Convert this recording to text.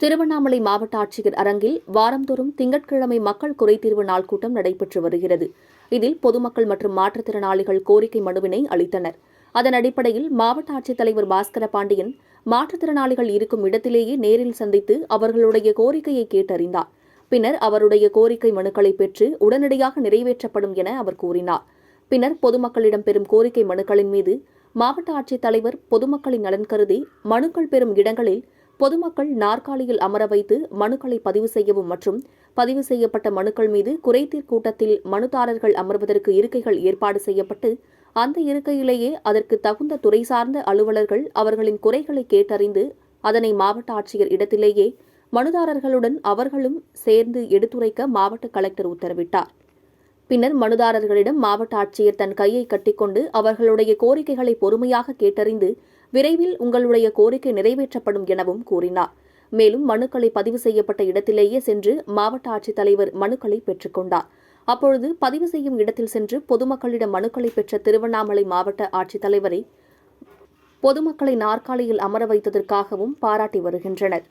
திருவண்ணாமலை மாவட்ட ஆட்சியர் அரங்கில் வாரந்தோறும் திங்கட்கிழமை மக்கள் குறைதீர்வு நாள் கூட்டம் நடைபெற்று வருகிறது. இதில் பொதுமக்கள் மற்றும் மாற்றுத்திறனாளிகள் கோரிக்கை மனுவினை அளித்தனர். அதன் அடிப்படையில் மாவட்ட ஆட்சித்தலைவர் பாஸ்கர பாண்டியன் மாற்றுத்திறனாளிகள் இருக்கும் இடத்திலேயே நேரில் சந்தித்து அவர்களுடைய கோரிக்கையை கேட்டறிந்தார். பின்னர் அவருடைய கோரிக்கை மனுக்களை பெற்று உடனடியாக நிறைவேற்றப்படும் என அவர் கூறினார். பின்னர் பொதுமக்களிடம் பெறும் கோரிக்கை மனுக்களின் மீது மாவட்ட ஆட்சித்தலைவர் பொதுமக்களின் நலன் கருதி மனுக்கள் பெறும் இடங்களில் பொதுமக்கள் நாற்காலியில் அமர வைத்து மனுக்களை பதிவு செய்யவும் மற்றும் பதிவு செய்யப்பட்ட மனுக்கள் மீது குறைதீர் கூட்டத்தில் மனுதாரர்கள் அமர்வதற்கு இருக்கைகள் ஏற்பாடு செய்யப்பட்டு அந்த இருக்கையிலேயே அதற்கு தகுந்த துறை சார்ந்த அலுவலர்கள் அவர்களின் குறைகளை கேட்டறிந்து அதனை மாவட்ட ஆட்சியர் இடத்திலேயே மனுதாரர்களுடன் அவர்களும் சேர்ந்து எடுத்துரைக்க மாவட்ட கலெக்டர் உத்தரவிட்டார். பின்னர் மனுதாரர்களிடம் மாவட்ட ஆட்சியர் தன் கையை கட்டிக்கொண்டு அவர்களுடைய கோரிக்கைகளை பொறுமையாக கேட்டறிந்து விரைவில் உங்களுடைய கோரிக்கை நிறைவேற்றப்படும் எனவும் கூறினார். மேலும் மனுக்களை பதிவு செய்யப்பட்ட இடத்திலேயே சென்று மாவட்ட ஆட்சித்தலைவர் மனுக்களை பெற்றுக்கொண்டார் அப்பொழுது பதிவு செய்யும் இடத்தில் சென்று பொதுமக்களிடம் மனுக்களை பெற்ற திருவண்ணாமலை மாவட்ட ஆட்சித்தலைவரை பொதுமக்களை நாற்காலியில் அமர வைத்ததற்காகவும் பாராட்டி வருகின்றனர்.